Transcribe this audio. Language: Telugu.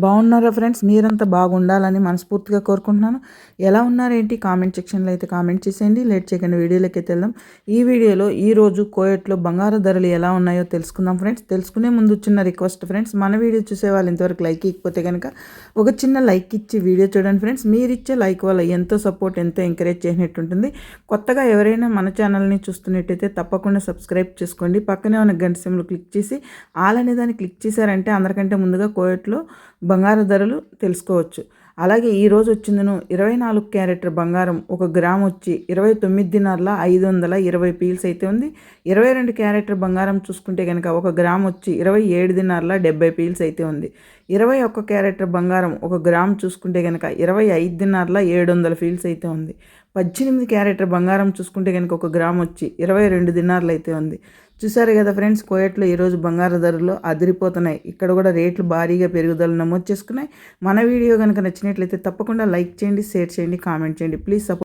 బాగున్నారా ఫ్రెండ్స్? మీరంతా బాగుండాలని మనస్ఫూర్తిగా కోరుకుంటున్నాను. ఎలా ఉన్నారేంటి? కామెంట్ సెక్షన్లో అయితే కామెంట్ చేసేయండి. లేట్ చేయకుండా వీడియోలోకి అయితే వెళ్దాం. ఈ వీడియోలో ఈ రోజు కోయట్లో బంగారు ధరలు ఎలా ఉన్నాయో తెలుసుకుందాం ఫ్రెండ్స్. తెలుసుకునే ముందు చిన్న రిక్వెస్ట్ ఫ్రెండ్స్. మన వీడియో చూసే వాళ్ళు ఇంతవరకు లైక్ ఇకపోతే కనుక ఒక చిన్న లైక్ ఇచ్చి వీడియో చూడండి ఫ్రెండ్స్. మీరు ఇచ్చే లైక్ వల్ల ఎంతో సపోర్ట్ ఎంతో ఎంకరేజ్ చేసినట్టు ఉంటుంది. కొత్తగా ఎవరైనా మన ఛానల్ని చూస్తున్నట్టయితే తప్పకుండా సబ్స్క్రైబ్ చేసుకోండి. పక్కనే ఉన్న గంట సిమ్లు క్లిక్ చేసి ఆల్ అనే దాన్ని క్లిక్ చేశారంటే అందరికంటే ముందుగా కోయట్లో బంగారు ధరలు తెలుసుకోవచ్చు. అలాగే ఈరోజు వచ్చిందను ఇరవై నాలుగు క్యారెట్ బంగారం. ఒక గ్రామ్ వచ్చి ఇరవై తొమ్మిది దినార్ల ఐదు వందల ఇరవై పీల్స్ అయితే ఉంది. ఇరవై రెండు క్యారెట్ బంగారం చూసుకుంటే కనుక ఒక గ్రామ్ వచ్చి ఇరవై ఏడు దినార్ల డెబ్బై పీల్స్ అయితే ఉంది. ఇరవై ఒక్క క్యారెట్ బంగారం ఒక గ్రామ్ చూసుకుంటే కనుక ఇరవై ఐదు దినార్ల ఏడు వందల ఫీల్స్ అయితే ఉంది. పద్దెనిమిది క్యారెట్ బంగారం చూసుకుంటే కనుక ఒక గ్రామ్ వచ్చి ఇరవై రెండు దినార్లు అయితే ఉంది. చూసారు కదా ఫ్రెండ్స్ కోయట్లో ఈరోజు బంగారు ధరలు అదిరిపోతున్నాయి. ఇక్కడ కూడా రేట్లు భారీగా పెరుగుదల నమోదు చేసుకున్నాయి. మన వీడియో కనుక నచ్చినట్లయితే తప్పకుండా లైక్ చేయండి షేర్ చేయండి కామెంట్ చేయండి. Please support